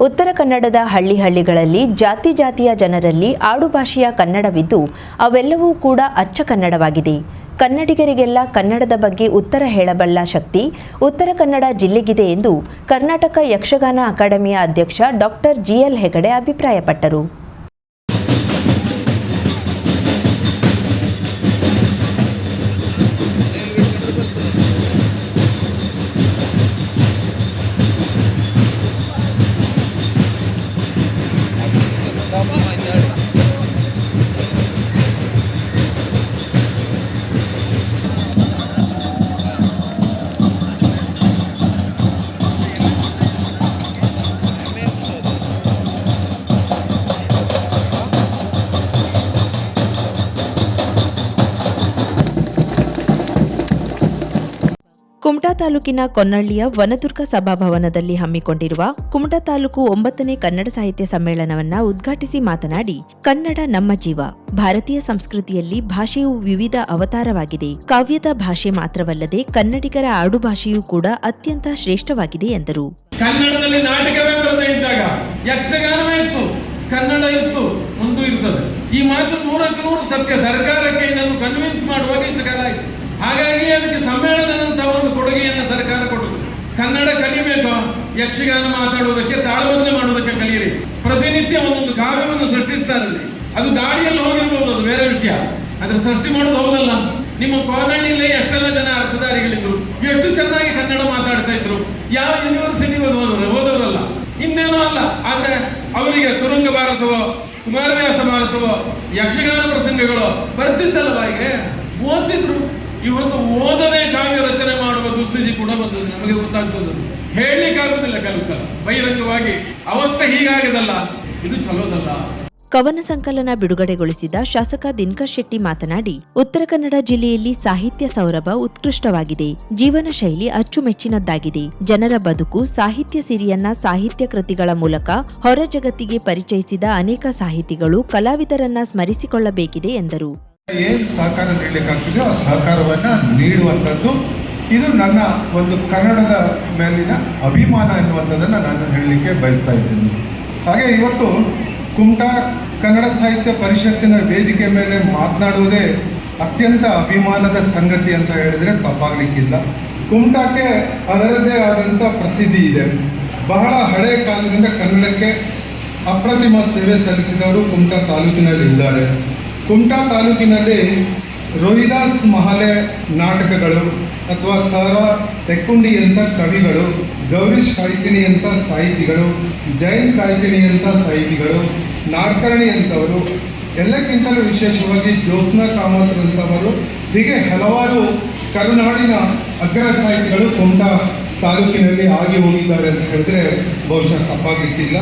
ಉತ್ತರ ಕನ್ನಡದ ಹಳ್ಳಿ ಹಳ್ಳಿಗಳಲ್ಲಿ ಜಾತಿ ಜಾತಿಯ ಜನರಲ್ಲಿ ಆಡುಭಾಷೆಯ ಕನ್ನಡವಿದ್ದು ಅವೆಲ್ಲವೂ ಕೂಡ ಅಚ್ಚ ಕನ್ನಡವಾಗಿದೆ. ಕನ್ನಡಿಗರಿಗೆಲ್ಲ ಕನ್ನಡದ ಬಗ್ಗೆ ಉತ್ತರ ಹೇಳಬಲ್ಲ ಶಕ್ತಿ ಉತ್ತರ ಕನ್ನಡ ಜಿಲ್ಲೆಗಿದೆ ಎಂದು ಕರ್ನಾಟಕ ಯಕ್ಷಗಾನ ಅಕಾಡೆಮಿಯ ಅಧ್ಯಕ್ಷ ಡಾಕ್ಟರ್ ಜಿಎಲ್ ಹೆಗಡೆ ಅಭಿಪ್ರಾಯಪಟ್ಟರು. ತಾಲೂಕಿನ ಕೊನ್ನಳ್ಳಿಯ ವನದುರ್ಗ ಸಭಾಭವನದಲ್ಲಿ ಹಮ್ಮಿಕೊಂಡಿರುವ ಕುಮಟಾ ತಾಲೂಕು ಒಂಬತ್ತನೇ ಕನ್ನಡ ಸಾಹಿತ್ಯ ಸಮ್ಮೇಳನವನ್ನ ಉದ್ಘಾಟಿಸಿ ಮಾತನಾಡಿ, ಕನ್ನಡ ನಮ್ಮ ಜೀವ. ಭಾರತೀಯ ಸಂಸ್ಕೃತಿಯಲ್ಲಿ ಭಾಷೆಯು ವಿವಿಧ ಅವತಾರವಾಗಿದೆ. ಕಾವ್ಯದ ಭಾಷೆ ಮಾತ್ರವಲ್ಲದೆ ಕನ್ನಡಿಗರ ಆಡುಭಾಷೆಯೂ ಕೂಡ ಅತ್ಯಂತ ಶ್ರೇಷ್ಠವಾಗಿದೆ ಎಂದರು. ಕನ್ನಡದಲ್ಲಿ ನಾಟಕವೇ ಬರದೇ ಇದ್ದಾಗ ಯಕ್ಷಗಾನವೇ ಇತ್ತು, ಕನ್ನಡ ಇತ್ತು ಮುಂದೂ ಇರ್ತದೆ. ಈ ಮಾತು ನೂರಕ್ಕೆ ನೂರು ಸತ್ಯ ಸರ್ಕಾರಕ್ಕೆ ಇದನ್ನು ಕನ್ವಿನ್ಸ್ ಮಾಡುವಾಗ ಇಂಥ ಕಾಲ ಹಾಗಾಗಿ ಅದಕ್ಕೆ ಸಮ್ಮೇಳನದಂತ ಒಂದು ಕೊಡುಗೆಯನ್ನು ಸರ್ಕಾರ ಕೊಟ್ಟರು. ಕನ್ನಡ ಕಲಿಬೇಕು, ಯಕ್ಷಗಾನ ಮಾತಾಡುವುದಕ್ಕೆ ತಾಳಬಂದೆ ಮಾಡುವುದಕ್ಕೆ ಕಲಿಯಿರಿ. ಪ್ರತಿನಿತ್ಯ ಒಂದೊಂದು ಕಾವ್ಯವನ್ನು ಸೃಷ್ಟಿಸ್ತಾರೆ. ಅದು ದಾರಿಯಲ್ಲಿ ಹೋಗಿರ್ಬೋದು, ಅದು ಬೇರೆ ವಿಷಯ. ಅದ್ರ ಸೃಷ್ಟಿ ಮಾಡೋದು ಹೌದಲ್ಲ? ನಿಮ್ಮ ಕೋನಹಳ್ಳಿಯಲ್ಲಿ ಎಷ್ಟೆಲ್ಲ ಜನ ಅರ್ಥಧಾರಿಗಳಿದ್ರು ಎಷ್ಟು ಚೆನ್ನಾಗಿ ಕನ್ನಡ ಮಾತಾಡ್ತಾ ಇದ್ರು. ಯಾವ ಯೂನಿವರ್ಸಿಟಿ ಓದೋರು ಓದೋರಲ್ಲ. ಇನ್ನೇನೋ ಅಲ್ಲ. ಆದ್ರೆ ಅವರಿಗೆ ತುರಂಗ ಭಾರತವೋ, ಕುಮಾರವ್ಯಾಸ ಭಾರತವೋ, ಯಕ್ಷಗಾನ ಪ್ರಸಂಗಗಳು ಬರ್ತಿದ್ದಲ್ಲ ಬಾಯಿಗೆ. ಓದ್ತಿದ್ರು. ಇವತ್ತು ಓದದೆ ಕೂಡ ಬಂದದ್ದು ನಮಗೆ ಗೊತ್ತಾಗ್ತದ ಹೇಳಲಿಕ್ಕೆ ಆಗುದಿಲ್ಲ ಕೆಲವು ಸಲ. ಬಹಿರಂಗವಾಗಿ ಅವಸ್ಥೆ ಹೀಗಾಗದಲ್ಲ. ಇದು ಚಲೋದಲ್ಲ. ಕವನ ಸಂಕಲನ ಬಿಡುಗಡೆಗೊಳಿಸಿದ ಶಾಸಕ ದಿನಕರ್ ಶೆಟ್ಟಿ ಮಾತನಾಡಿ ಉತ್ತರ ಕನ್ನಡ ಜಿಲ್ಲೆಯಲ್ಲಿ ಸಾಹಿತ್ಯ ಸೌರಭ ಉತ್ಕೃಷ್ಟವಾಗಿದೆ. ಜೀವನ ಶೈಲಿ ಅಚ್ಚುಮೆಚ್ಚಿನದ್ದಾಗಿದೆ. ಜನರ ಬದುಕು ಸಾಹಿತ್ಯ ಸಿರಿಯನ್ನ ಸಾಹಿತ್ಯ ಕೃತಿಗಳ ಮೂಲಕ ಹೊರ ಜಗತ್ತಿಗೆ ಪರಿಚಯಿಸಿದ ಅನೇಕ ಸಾಹಿತಿಗಳು ಕಲಾವಿದರನ್ನ ಸ್ಮರಿಸಿಕೊಳ್ಳಬೇಕಿದೆ ಎಂದರು. ಏನು ಸಹಕಾರ ನೀಡಲಿಕ್ಕಾಗ್ತದೆ ಆ ಸಹಕಾರವನ್ನು ನೀಡುವಂಥದ್ದು ಇದು ನನ್ನ ಒಂದು ಕನ್ನಡದ ಮೇಲಿನ ಅಭಿಮಾನ ಎನ್ನುವಂಥದ್ದನ್ನು ನಾನು ಹೇಳಲಿಕ್ಕೆ ಬಯಸ್ತಾ ಇದ್ದೀನಿ. ಹಾಗೆ ಇವತ್ತು ಕುಮಟಾ ಕನ್ನಡ ಸಾಹಿತ್ಯ ಪರಿಷತ್ತಿನ ವೇದಿಕೆ ಮೇಲೆ ಮಾತನಾಡುವುದೇ ಅತ್ಯಂತ ಅಭಿಮಾನದ ಸಂಗತಿ ಅಂತ ಹೇಳಿದರೆ ತಪ್ಪಾಗಲಿಕ್ಕಿಲ್ಲ. ಕುಮಟಾಕ್ಕೆ ಅದರದ್ದೇ ಆದಂಥ ಪ್ರಸಿದ್ಧಿ ಇದೆ. ಬಹಳ ಹಳೆ ಕಾಲದಿಂದ ಕನ್ನಡಕ್ಕೆ ಅಪ್ರತಿಮ ಸೇವೆ ಸಲ್ಲಿಸಿದವರು ಕುಮಟಾ ತಾಲೂಕಿನಲ್ಲಿ ಇದ್ದಾರೆ ಕುಮಟಾ ತಾಲೂಕಿನಲ್ಲಿ ರೋಹಿದಾಸ್ ಮಹಲೆ ನಾಟಕಗಳು ಅಥವಾ ಸರ ತೆಕ್ಕುಂಡಿಯಂಥ ಕವಿಗಳು, ಗೌರೀಶ್ ಕಾಯ್ಕಿಣಿಯಂಥ ಸಾಹಿತಿಗಳು, ಜೈನ್ ಕಾಯ್ಕಿಣಿಯಂಥ ಸಾಹಿತಿಗಳು ನಾಡ್ಕರ್ಣಿಯಂಥವರು ಎಲ್ಲಕ್ಕಿಂತಲೂ ವಿಶೇಷವಾಗಿ ಜ್ಯೋತ್ಸ್ನಾ ಕಾಮತ್ರಂಥವರು ಹೀಗೆ ಹಲವಾರು ಕರುನಾಡಿನ ಅಗ್ರ ಸಾಹಿತಿಗಳು ಕುಮಟಾ ತಾಲೂಕಿನಲ್ಲಿ ಆಗಿ ಹೋಗಿದ್ದಾರೆ ಅಂತ ಹೇಳಿದ್ರೆ ಬಹುಶಃ ತಪ್ಪಾಗಲಿಕ್ಕಿಲ್ಲ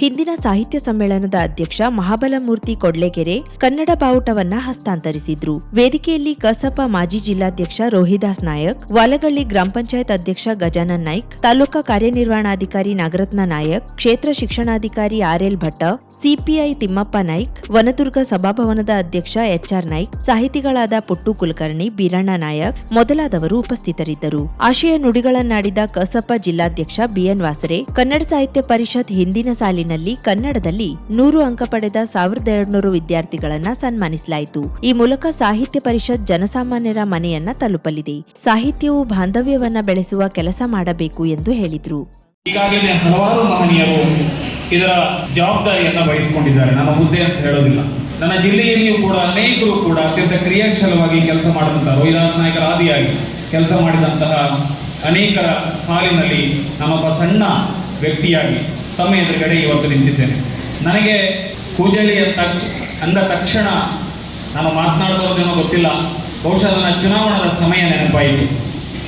ಹಿಂದಿನ ಸಾಹಿತ್ಯ ಸಮ್ಮೇಳನದ ಅಧ್ಯಕ್ಷ ಮಹಾಬಲಮೂರ್ತಿ ಕೊಡ್ಲೆಗೆರೆ ಕನ್ನಡ ಬಾವುಟವನ್ನ ಹಸ್ತಾಂತರಿಸಿದ್ರು. ವೇದಿಕೆಯಲ್ಲಿ ಕಸಪ ಮಾಜಿ ಜಿಲ್ಲಾಧ್ಯಕ್ಷ ರೋಹಿದಾಸ್ ನಾಯಕ್, ವಾಲಗಳ್ಳಿ ಗ್ರಾಮ ಪಂಚಾಯತ್ ಅಧ್ಯಕ್ಷ ಗಜಾನನ್ ನಾಯ್ಕ್, ತಾಲೂಕಾ ಕಾರ್ಯನಿರ್ವಹಣಾಧಿಕಾರಿ ನಾಗರತ್ನ ನಾಯಕ್, ಕ್ಷೇತ್ರ ಶಿಕ್ಷಣಾಧಿಕಾರಿ ಆರ್ಎಲ್ ಭಟ್ಟ, ಸಿಪಿಐ ತಿಮ್ಮಪ್ಪ ನಾಯ್ಕ್, ವನದುರ್ಗ ಸಭಾಭವನದ ಅಧ್ಯಕ್ಷ ಎಚ್ಆರ್ ನಾಯ್ಕ್, ಸಾಹಿತಿಗಳಾದ ಪುಟ್ಟು ಕುಲಕರ್ಣಿ, ಬೀರಣ್ಣ ನಾಯಕ್ ಮೊದಲಾದವರು ಉಪಸ್ಥಿತರಿದ್ದರು. ಆಶಯ ನುಡಿಗಳನ್ನಾಡಿದ ಕಸಪ ಜಿಲ್ಲಾಧ್ಯಕ್ಷ ಬಿಎನ್ ವಾಸರೆ, ಕನ್ನಡ ಸಾಹಿತ್ಯ ಪರಿಷತ್ ಹಿಂದಿನ ಸಾಲಿನಲ್ಲಿ ಕನ್ನಡದಲ್ಲಿ ನೂರು ಅಂಕ ಪಡೆದ ಸಾವಿರದ ಎರಡುನೂರು ವಿದ್ಯಾರ್ಥಿಗಳನ್ನ ಸನ್ಮಾನಿಸಲಾಯಿತು. ಈ ಮೂಲಕ ಸಾಹಿತ್ಯ ಪರಿಷತ್ ಜನಸಾಮಾನ್ಯರ ಮನೆಯನ್ನ ತಲುಪಲಿದೆ. ಸಾಹಿತ್ಯವು ಬಾಂಧವ್ಯವನ್ನ ಬೆಳೆಸುವ ಕೆಲಸ ಮಾಡಬೇಕು ಎಂದು ಹೇಳಿದ್ರು. ಈಗಾಗಲೇ ಹಲವಾರು ಮಹನೀಯರು ಇದರ ಜವಾಬ್ದಾರಿಯನ್ನ ವಹಿಸಿಕೊಂಡಿದ್ದಾರೆ. ನನ್ನ ಹುದ್ದೆ ಅಂತ ಹೇಳೋದಿಲ್ಲ. ನನ್ನ ಜಿಲ್ಲೆಯಲ್ಲಿಯೂ ಕೂಡ ಅನೇಕರು ಕೂಡ ಅತ್ಯಂತ ಕ್ರಿಯಾಶೀಲವಾಗಿ ಕೆಲಸ ಮಾಡಿದಂತಹ ರೋಹಿದಾಸ್ ನಾಯಕರ ಆದಿಯಾಗಿ ಕೆಲಸ ಮಾಡಿದಂತಹ ಅನೇಕರ ಸಾಲಿನಲ್ಲಿ ನಮ್ಮೊಬ್ಬ ಸಣ್ಣ ವ್ಯಕ್ತಿಯಾಗಿ ತಮ್ಮ ಎದುರುಗಡೆ ಇವತ್ತು ನಿಂತಿದ್ದೇನೆ. ನನಗೆ ಕೂಜಳಿಯ ತಕ್ಷ, ಅಂದ ತಕ್ಷಣ ನಾನು ಮಾತನಾಡಬಹುದೇನೋ ಗೊತ್ತಿಲ್ಲ. ಬಹುಶಃ ನನ್ನ ಚುನಾವಣಾ ಸಮಯ ನೆನಪಾಯಿತು.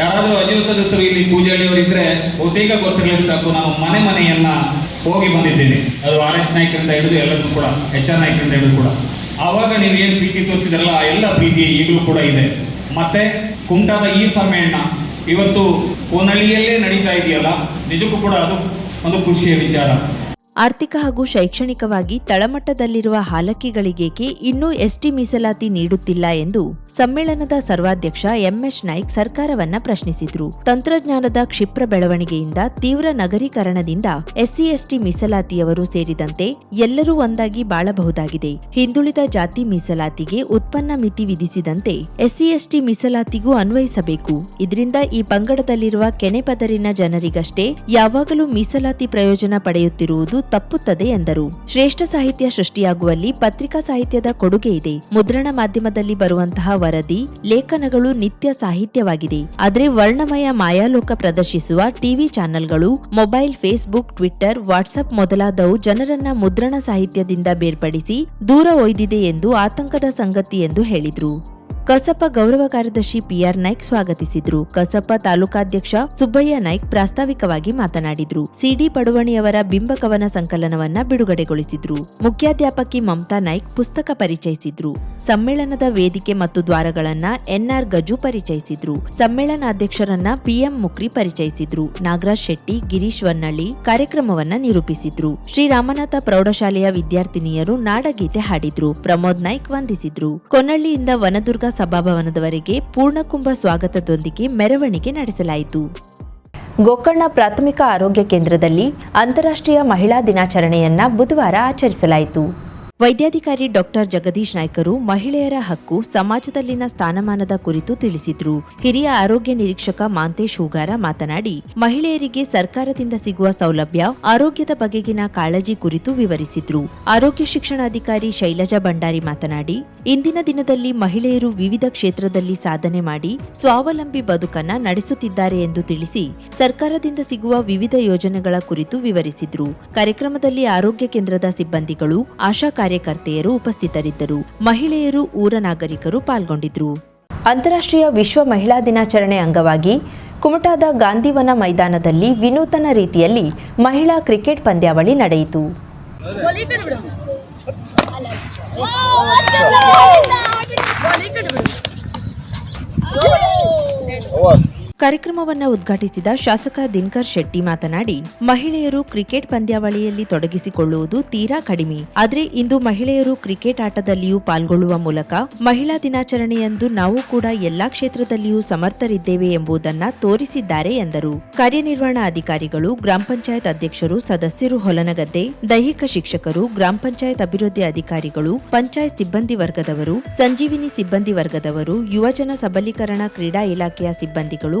ಯಾರಾದರೂ ಅಜೀವ ಸದಸ್ಯರು ಇಲ್ಲಿ ಪೂಜೆಯಲ್ಲಿಯವರು ಇದ್ರೆ ಬಹುತೇಕ ಗೊತ್ತಿರಲಿಲ್ಲ ಸಾಕು ನಾನು ಮನೆ ಮನೆಯನ್ನ ಹೋಗಿ ಬಂದಿದ್ದೇನೆ. ಅದು ಆರ್ ಎಸ್ ನಾಯಕರಿಂದ ಹಿಡಿದು ಎಲ್ಲರೂ ಕೂಡ, ಎಚ್ ಆರ್ ನಾಯಕರಿಂದ ಹಿಡಿದು ಕೂಡ. ಆವಾಗ ನೀವು ಏನು ಪ್ರೀತಿ ತೋರಿಸಿದ್ರಲ್ಲ, ಆ ಎಲ್ಲ ಪ್ರೀತಿ ಈಗಲೂ ಕೂಡ ಇದೆ. ಮತ್ತೆ ಕುಂಟಾದ ಈ ಸಮ್ಮೇಳನ ಇವತ್ತು ಕೋನಳ್ಳಿಯಲ್ಲೇ ನಡೀತಾ ಇದೆಯಲ್ಲ? ನಿಜಕ್ಕೂ ಕೂಡ ಅದು ಒಂದು ಖುಷಿಯ ವಿಚಾರ ಆರ್ಥಿಕ ಹಾಗೂ ಶೈಕ್ಷಣಿಕವಾಗಿ ತಳಮಟ್ಟದಲ್ಲಿರುವ ಹಾಲಕ್ಕಿಗಳಿಗೇಕೆ ಇನ್ನೂ ಎಸ್ಟಿ ಮೀಸಲಾತಿ ನೀಡುತ್ತಿಲ್ಲ ಎಂದು ಸಮ್ಮೇಳನದ ಸರ್ವಾಧ್ಯಕ್ಷ ಎಂಎಸ್ ನಾಯ್ಕ್ ಸರ್ಕಾರವನ್ನ ಪ್ರಶ್ನಿಸಿದ್ರು. ತಂತ್ರಜ್ಞಾನದ ಕ್ಷಿಪ್ರ ಬೆಳವಣಿಗೆಯಿಂದ ತೀವ್ರ ನಗರೀಕರಣದಿಂದ ಎಸ್ಸಿ ಎಸ್ಟಿ ಮೀಸಲಾತಿಯವರು ಸೇರಿದಂತೆ ಎಲ್ಲರೂ ಒಂದಾಗಿ ಬಾಳಬಹುದಾಗಿದೆ. ಹಿಂದುಳಿದ ಜಾತಿ ಮೀಸಲಾತಿಗೆ ಉತ್ಪನ್ನ ಮಿತಿ ವಿಧಿಸಿದಂತೆ ಎಸ್ಸಿ ಎಸ್ಟಿ ಮೀಸಲಾತಿಗೂ ಅನ್ವಯಿಸಬೇಕು. ಇದರಿಂದ ಈ ಪಂಗಡದಲ್ಲಿರುವ ಕೆನೆಪದರಿನ ಜನರಿಗಷ್ಟೇ ಯಾವಾಗಲೂ ಮೀಸಲಾತಿ ಪ್ರಯೋಜನ ಪಡೆಯುತ್ತಿರುವುದು ತಪ್ಪುತ್ತದೆ ಎಂದರು. ಶ್ರೇಷ್ಠ ಸಾಹಿತ್ಯ ಸೃಷ್ಟಿಯಾಗುವಲ್ಲಿ ಪತ್ರಿಕಾ ಸಾಹಿತ್ಯದ ಕೊಡುಗೆ ಇದೆ. ಮುದ್ರಣ ಮಾಧ್ಯಮದಲ್ಲಿ ಬರುವಂತಹ ವರದಿ, ಲೇಖನಗಳು ನಿತ್ಯ ಸಾಹಿತ್ಯವಾಗಿದೆ. ಆದರೆ ವರ್ಣಮಯ ಮಾಯಾಲೋಕ ಪ್ರದರ್ಶಿಸುವ ಟಿವಿ ಚಾನೆಲ್ಗಳು, ಮೊಬೈಲ್, ಫೇಸ್ಬುಕ್ ಟ್ವಿಟರ್ ವಾಟ್ಸ್ಆಪ್ ಮೊದಲಾದವು ಜನರನ್ನ ಮುದ್ರಣ ಸಾಹಿತ್ಯದಿಂದ ಬೇರ್ಪಡಿಸಿ ದೂರ ಒಯ್ದಿದೆ ಎಂದು ಆತಂಕದ ಸಂಗತಿ ಎಂದು ಹೇಳಿದ್ರು. ಕಸಪ ಗೌರವ ಕಾರ್ಯದರ್ಶಿ ಪಿಆರ್ ನಾಯ್ಕ್ ಸ್ವಾಗತಿಸಿದ್ರು. ಕಸಪ ತಾಲೂಕಾಧ್ಯಕ್ಷ ಸುಬ್ಬಯ್ಯ ನಾಯ್ಕ್ ಪ್ರಾಸ್ತಾವಿಕವಾಗಿ ಮಾತನಾಡಿದ್ರು. ಸಿಡಿ ಪಡುವಣಿಯವರ ಬಿಂಬಕವನ ಸಂಕಲನವನ್ನ ಬಿಡುಗಡೆಗೊಳಿಸಿದ್ರು. ಮುಖ್ಯಾಧ್ಯಾಪಕಿ ಮಮತಾ ನಾಯ್ಕ್ ಪುಸ್ತಕ ಪರಿಚಯಿಸಿದ್ರು. ಸಮ್ಮೇಳನದ ವೇದಿಕೆ ಮತ್ತು ದ್ವಾರಗಳನ್ನ ಎನ್ಆರ್ ಗಜು ಪರಿಚಯಿಸಿದ್ರು. ಸಮ್ಮೇಳನಾಧ್ಯಕ್ಷರನ್ನ ಪಿಎಂ ಮುಕ್ರಿ ಪರಿಚಯಿಸಿದ್ರು. ನಾಗರಾಜ್ ಶೆಟ್ಟಿ, ಗಿರೀಶ್ ವನ್ನಳ್ಳಿ ಕಾರ್ಯಕ್ರಮವನ್ನ ನಿರೂಪಿಸಿದ್ರು. ಶ್ರೀರಾಮನಾಥ ಪ್ರೌಢಶಾಲೆಯ ವಿದ್ಯಾರ್ಥಿನಿಯರು ನಾಡಗೀತೆ ಹಾಡಿದ್ರು. ಪ್ರಮೋದ್ ನಾಯ್ಕ್ ವಂದಿಸಿದ್ರು. ಕೊನಳ್ಳಿಯಿಂದ ವನದುರ್ಗ ಸಭಾಭವನದವರೆಗೆ ಪೂರ್ಣಕುಂಭ ಸ್ವಾಗತದೊಂದಿಗೆ ಮೆರವಣಿಗೆ ನಡೆಸಲಾಯಿತು. ಗೋಕರ್ಣ ಪ್ರಾಥಮಿಕ ಆರೋಗ್ಯ ಕೇಂದ್ರದಲ್ಲಿ ಅಂತಾರಾಷ್ಟ್ರೀಯ ಮಹಿಳಾ ದಿನಾಚರಣೆಯನ್ನ ಬುಧವಾರ ಆಚರಿಸಲಾಯಿತು. ವೈದ್ಯಾಧಿಕಾರಿ ಡಾಕ್ಟರ್ ಜಗದೀಶ್ ನಾಯ್ಕರು ಮಹಿಳೆಯರ ಹಕ್ಕು ಸಮಾಜದಲ್ಲಿನ ಸ್ಥಾನಮಾನದ ಕುರಿತು ತಿಳಿಸಿದ್ರು. ಹಿರಿಯ ಆರೋಗ್ಯ ನಿರೀಕ್ಷಕ ಮಾಂತೇಶ್ ಹೂಗಾರ ಮಾತನಾಡಿ, ಮಹಿಳೆಯರಿಗೆ ಸರ್ಕಾರದಿಂದ ಸಿಗುವ ಸೌಲಭ್ಯ, ಆರೋಗ್ಯದ ಬಗೆಗಿನ ಕಾಳಜಿ ಕುರಿತು ವಿವರಿಸಿದ್ರು. ಆರೋಗ್ಯ ಶಿಕ್ಷಣಾಧಿಕಾರಿ ಶೈಲಜಾ ಭಂಡಾರಿ ಮಾತನಾಡಿ, ಇಂದಿನ ದಿನದಲ್ಲಿ ಮಹಿಳೆಯರು ವಿವಿಧ ಕ್ಷೇತ್ರದಲ್ಲಿ ಸಾಧನೆ ಮಾಡಿ ಸ್ವಾವಲಂಬಿ ಬದುಕನ್ನ ನಡೆಸುತ್ತಿದ್ದಾರೆ ಎಂದು ತಿಳಿಸಿ, ಸರ್ಕಾರದಿಂದ ಸಿಗುವ ವಿವಿಧ ಯೋಜನೆಗಳ ಕುರಿತು ವಿವರಿಸಿದ್ರು. ಕಾರ್ಯಕ್ರಮದಲ್ಲಿ ಆರೋಗ್ಯ ಕೇಂದ್ರದ ಸಿಬ್ಬಂದಿಗಳು, ಆಶಾ ಕಾರ್ಯಕರ್ತೆಯರು ಉಪಸ್ಥಿತರಿದ್ದರು ಮಹಿಳೆಯರು ಊರ ನಾಗರಿಕರು ಪಾಲ್ಗೊಂಡಿದ್ರು ಅಂತಾರಾಷ್ಟ್ರೀಯ ವಿಶ್ವ ಮಹಿಳಾ ದಿನಾಚರಣೆ ಅಂಗವಾಗಿ ಕುಮಟಾದ ಗಾಂಧಿವನ ಮೈದಾನದಲ್ಲಿ ವಿನೂತನ ರೀತಿಯಲ್ಲಿ ಮಹಿಳಾ ಕ್ರಿಕೆಟ್ ಪಂದ್ಯಾವಳಿ ನಡೆಯಿತು ಕಾರ್ಯಕ್ರಮವನ್ನು ಉದ್ಘಾಟಿಸಿದ ಶಾಸಕ ದಿನಕರ್ ಶೆಟ್ಟಿ ಮಾತನಾಡಿ, ಮಹಿಳೆಯರು ಕ್ರಿಕೆಟ್ ಪಂದ್ಯಾವಳಿಯಲ್ಲಿ ತೊಡಗಿಸಿಕೊಳ್ಳುವುದು ತೀರಾ ಕಡಿಮೆ. ಆದರೆ ಇಂದು ಮಹಿಳೆಯರು ಕ್ರಿಕೆಟ್ ಆಟದಲ್ಲಿಯೂ ಪಾಲ್ಗೊಳ್ಳುವ ಮೂಲಕ ಮಹಿಳಾ ದಿನಾಚರಣೆಯಂದು ನಾವು ಕೂಡ ಎಲ್ಲಾ ಕ್ಷೇತ್ರದಲ್ಲಿಯೂ ಸಮರ್ಥರಿದ್ದೇವೆ ಎಂಬುದನ್ನು ತೋರಿಸಿದ್ದಾರೆ ಎಂದರು. ಕಾರ್ಯನಿರ್ವಹಣಾ ಅಧಿಕಾರಿಗಳು, ಗ್ರಾಮ ಪಂಚಾಯತ್ ಅಧ್ಯಕ್ಷರು, ಸದಸ್ಯರು ಹೊಲನಗದ್ದೆ, ದೈಹಿಕ ಶಿಕ್ಷಕರು, ಗ್ರಾಮ ಪಂಚಾಯತ್ ಅಭಿವೃದ್ಧಿ ಅಧಿಕಾರಿಗಳು, ಪಂಚಾಯತ್ ಸಿಬ್ಬಂದಿ ವರ್ಗದವರು, ಸಂಜೀವಿನಿ ಸಿಬ್ಬಂದಿ ವರ್ಗದವರು, ಯುವಜನ ಸಬಲೀಕರಣ ಕ್ರೀಡಾ ಇಲಾಖೆಯ ಸಿಬ್ಬಂದಿಗಳು